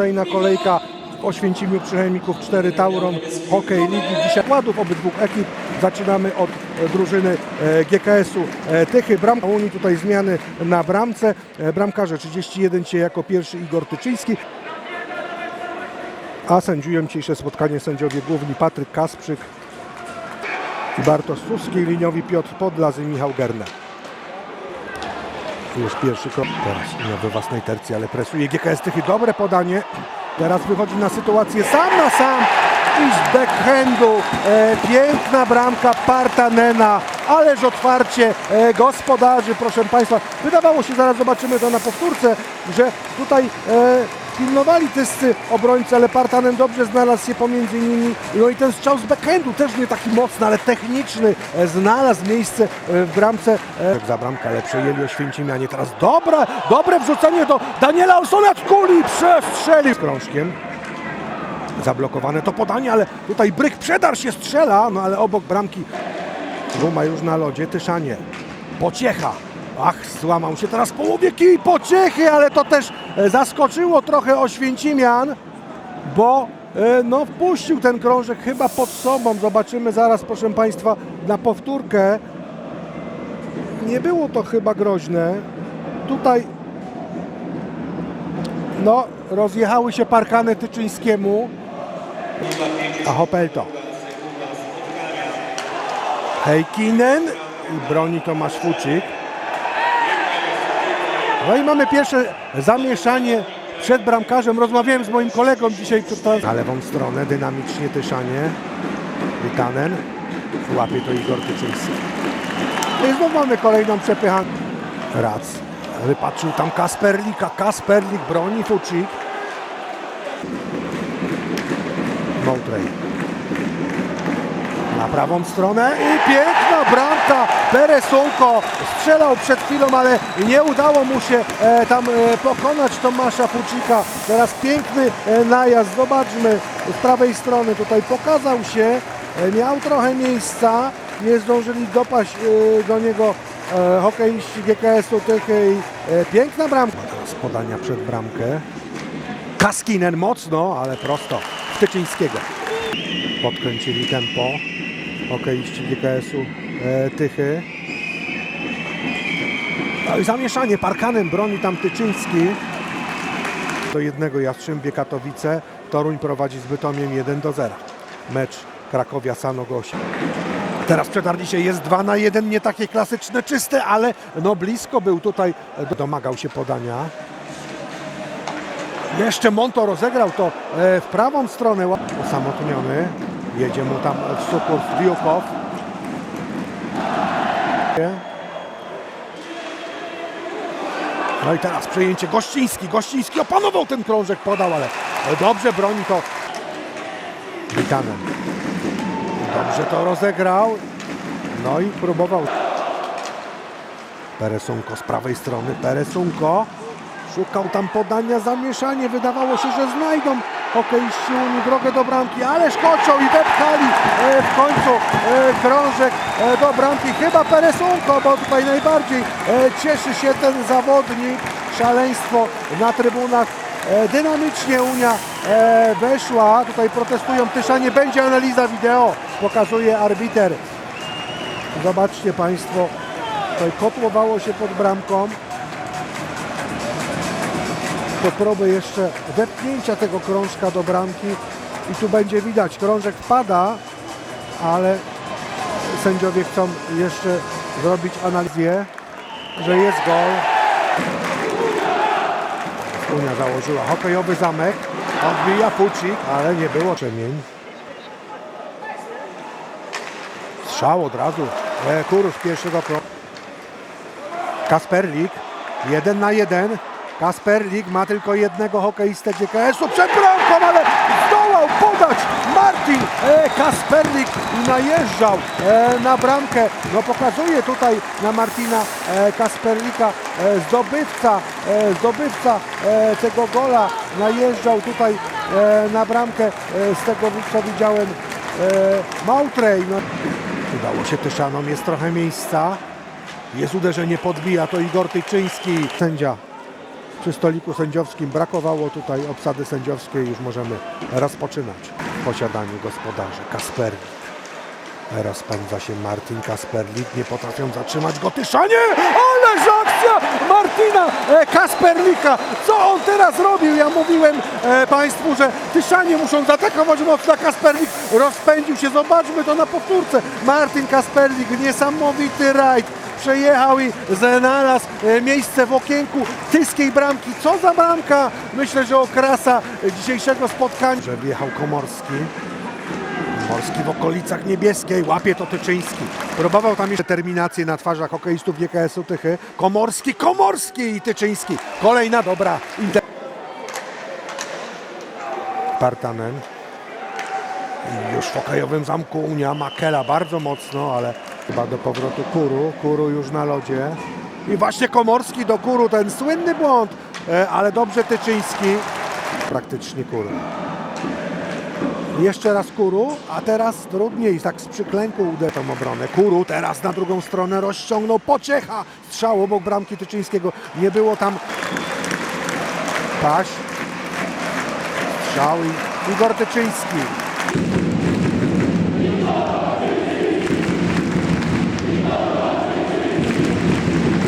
kolejna kolejka w Oświęcimiu przy Chemików 4 Tauron Hokej Ligi. Dzisiaj składów obydwu ekip. Zaczynamy od e, drużyny e, GKS-u e, Tychy. Bramka Unii tutaj zmiany na bramce. Bramkarze 31 dzisiaj jako pierwszy Igor Tyczyński. A sędziują dzisiejsze spotkanie sędziowie główni Patryk Kasprzyk i Bartosz Suski, liniowi Piotr Podlaz i Michał Gerner. Już pierwszy krok. Teraz we własnej tercji, ale presuje GKS Tychy. Dobre podanie. Teraz wychodzi na sytuację sam na sam i backhandu. E, piękna bramka Partanena. Ależ otwarcie e, gospodarzy, proszę Państwa. Wydawało się, zaraz zobaczymy to na powtórce, że tutaj e, pilnowali tyscy obrońcy, ale Partanen dobrze znalazł się pomiędzy nimi. No i ten strzał z backhandu też nie taki mocny, ale techniczny. E, znalazł miejsce e, w bramce. E, za bramkę, ale przejęli Oświęcimianie. Teraz dobre, dobre wrzucenie do Daniela Olsona kuli. Przestrzeli z krążkiem. Zablokowane to podanie, ale tutaj Brych przedar się strzela, no ale obok bramki Guma już na lodzie, Tyszanie. Pociecha. Ach, złamał się teraz połowie kij pociechy, ale to też e, zaskoczyło trochę Oświęcimian, bo e, no wpuścił ten krążek chyba pod sobą. Zobaczymy zaraz, proszę Państwa, na powtórkę. Nie było to chyba groźne. Tutaj no, rozjechały się parkany Tyczyńskiemu. A Hopelto. Heikkinen i broni Tomasz Fuczyk. No i mamy pierwsze zamieszanie przed bramkarzem. Rozmawiałem z moim kolegą dzisiaj przed tą... Na lewą stronę dynamicznie Tyszanie. Witanen. Łapie to Igor Tyczyński. No i znów mamy kolejną przepychankę. Rac. Wypatrzył tam Kasperlika. Kasperlik broni Fuczyk. Moutray. Na prawą stronę i piękna bramka Peresunko strzelał przed chwilą, ale nie udało mu się e, tam e, pokonać Tomasza Fucika. Teraz piękny e, najazd, zobaczmy z prawej strony tutaj pokazał się, miał trochę miejsca, nie zdążyli dopaść do niego hokeiści GKS-u Tychy piękna bramka. Z podania przed bramkę. Kaskinen mocno, ale prosto Tyczyńskiego. Podkręcili tempo hokeiści GKS-u Tychy. No i zamieszanie parkanem broni tam Tyczyński. Do jednego Jastrzębie Katowice. Toruń prowadzi z Bytomiem 1 do 0. Mecz Krakowia Sanogosi. Teraz przetarli się, jest 2 na 1, nie takie klasyczne, czyste, ale no blisko był tutaj, e, domagał się podania. Jeszcze Monto rozegrał to e, w prawą stronę. Osamotniony. Jedzie mu tam Sukur Wiukow. No i teraz przejęcie Gościński. Gościński opanował ten krążek, podał, ale dobrze broni to Witanen. Dobrze to rozegrał. No i próbował. Peresunko z prawej strony. Peresunko szukał tam podania, zamieszanie. Wydawało się, że znajdą hokeiści Unii drogę do bramki, ale szkoczą i wepchali e, w końcu e, krążek e, do bramki. Chyba Peresunko, bo tutaj najbardziej cieszy się ten zawodnik. Szaleństwo na trybunach. Dynamicznie Unia weszła. Tutaj protestują Tyszanie. Będzie analiza wideo, pokazuje arbiter. Zobaczcie Państwo, tutaj kotłowało się pod bramką. To próby jeszcze wepchnięcia tego krążka do bramki i tu będzie widać, krążek wpada, ale sędziowie chcą jeszcze zrobić analizę, że jest gol. Unia założyła hokejowy zamek, odbija Fucik, ale nie było czemień. Strzał od razu. E, Kurusz pierwszego kroku. Kasperlik. Jeden na jeden. Kasperlik ma tylko jednego hokeistę GKS-u przed bramką, ale zdołał podać Martin e, Kasperlik najeżdżał e, na bramkę. No pokazuje tutaj na Martina e, Kasperlika zdobywca, zdobywca tego gola najeżdżał tutaj na bramkę z tego co widziałem Mautrey. No. Udało się Tyszanom, jest trochę miejsca. Jest uderzenie, podbija to Igor Tyczyński. Sędzia przy stoliku sędziowskim. Brakowało tutaj obsady sędziowskiej. Już możemy rozpoczynać w posiadaniu gospodarzy. Kasperlik. Rozpędza się Martin Kasperlik. Nie potrafią zatrzymać go Tyszanie. Ależ akcja Martina e, Kasperlika. Co on teraz robił? Ja mówiłem e, Państwu, że Tyszanie muszą zaatakować mocno. Kasperlik rozpędził się. Zobaczmy to na powtórce. Martin Kasperlik. Niesamowity rajd. Przejechał i znalazł e, miejsce w okienku tyskiej bramki. Co za bramka! Myślę, że okrasa dzisiejszego spotkania. Że wjechał Komorski. Morski w okolicach niebieskiej, łapie to Tyczyński. Próbował tam jeszcze terminację na twarzach hokeistów GKS-u Tychy. Komorski, Komorski i Tyczyński. Kolejna dobra. Inter... Partanen. I już w hokejowym zamku Unia Makela bardzo mocno, ale chyba do powrotu Kuru. Kuru już na lodzie. I właśnie Komorski do Kuru, ten słynny błąd, e, ale dobrze Tyczyński. Praktycznie Kuru. Jeszcze raz Kuru, a teraz trudniej, tak z przyklęku uderzył tą obronę. Kuru teraz na drugą stronę rozciągnął Pociecha. Strzał obok bramki Tyczyńskiego. Nie było tam Paś. Strzał i Igor Tyczyński.